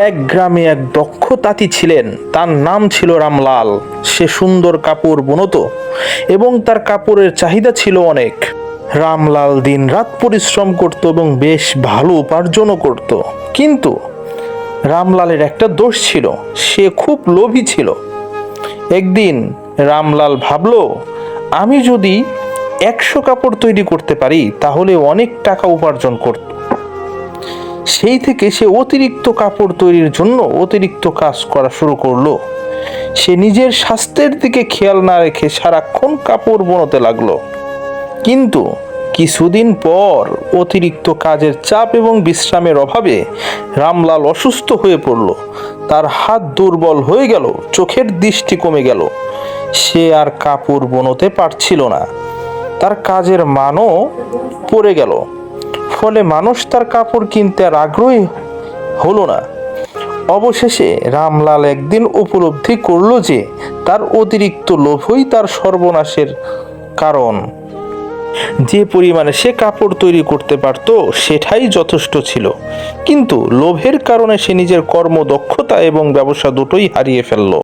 এক গ্রামে এক দক্ষ তাঁতি ছিলেন। তার নাম ছিল রামলাল। সে সুন্দর কাপড় বুনত এবং তার কাপড়ের চাহিদা ছিল অনেক। রামলাল দিন রাত পরিশ্রম করত এবং বেশ ভালো উপার্জনও করত। কিন্তু রামলালের একটা দোষ ছিল, সে খুব লোভী ছিল। একদিন রামলাল ভাবল, আমি যদি একশো কাপড় তৈরি করতে পারি, তাহলে অনেক টাকা উপার্জন করত। সেই থেকে সে অতিরিক্ত কাপড় তৈরির জন্য অতিরিক্ত কাজ করা শুরু করল। সে নিজের স্বাস্থ্যের দিকে খেয়াল না রেখে সারাক্ষণ কাপড় বোনাতে লাগল। কিন্তু কিছুদিন পর অতিরিক্ত কাজের চাপ এবং বিশ্রামের অভাবে রামলাল অসুস্থ হয়ে পড়ল। তার হাত দুর্বল হয়ে গেল, চোখের দৃষ্টি কমে গেল। সে আর কাপড় বোনতে পারছিল না। তার কাজের মানও পড়ে গেল। ফলে মানুষ তার কাপড় কিনতে আর আগ্রহী হলো না। অবশেষে রামলাল একদিন উপলব্ধি করল যে, তার অতিরিক্ত লোভই তার সর্বনাশের কারণ। যে পরিমাণে সে কাপড় তৈরি করতে পারত, সেটাই যথেষ্ট ছিল। কিন্তু লোভের কারণে সে নিজের কর্মদক্ষতা এবং ব্যবসা দুটোই হারিয়ে ফেলল।